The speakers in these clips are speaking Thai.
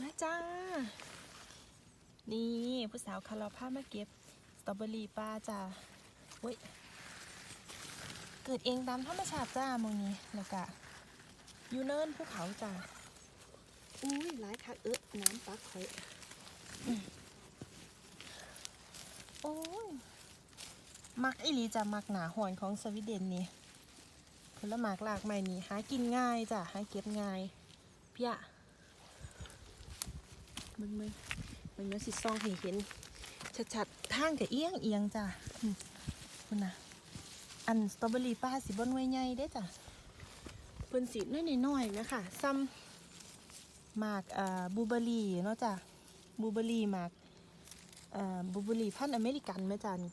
มาจ้า นี่ผู้สาวคาราพามาเก็บสตรอเบอรี่ป้าจ้าเว้ย เกิดเองตามธรรมชาติจ้ามองนี้แล้วก็อยู่เนินภูเขาจ้าอุ้ยหลายคักเอ๊ะน้ำปักข่อยโอ้ย มักอีหลีจ้ะมักหนาหอนของสวีเดนนี่ผลหมากหลากใหม่นี่หากินง่ายจ้ะหาเก็บง่ายเพีย มึงมึงมึงเนื้อสิซองให้เห็นชัดๆทางกับเอียงเอียงจ้ะคุณนะอันสตรอเบอรี่ป้าสิบนไว้ใหญ่เด้จ้ะเพิ่นสีน้อยๆน้อยนะคะซ้ำหมากอ่าบูเบอรี่เนาะจ้ะบูเบอรี่หมากอ่าบูเบอรี่พันอเมริกันแม่จ้ะนี่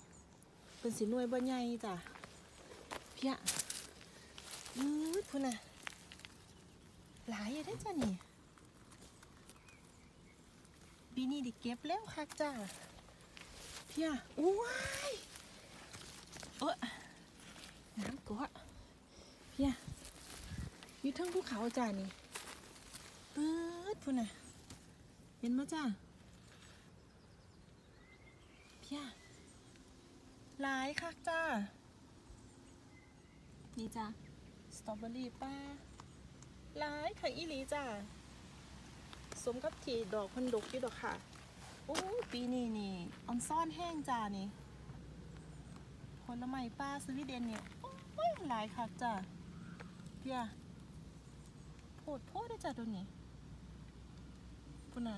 เพิ่นสีน่วยบ่ใหญ่จ้ะเพียยืดพุ่นะหลายอยู่เด้จ้ะนี่ ปีนี้ไดิเก็บแล้วคักจ้ะเพียอ้ยเออน้ำกอดเพียอยู่ทั้งภูเขาจ้านี่ปื๊ดพุ่นน่ะเห็นมั้จ้าเพียหลายคักจ้านี่จ้าสตรอเบอรี่ป้าหลายคักอีหลีจ้า สมกับที่ดอกพันดกอยู่ดอกค่ะโอ้ปีนี้นี่ออนซ่อนแห้งจ้านี่ผลไม้ป้าสวีเดนเนี่ยโอ้ยหลายคักจ้าเพียโพดโพดได้จ้าตัวนี้พุ่นน่ะ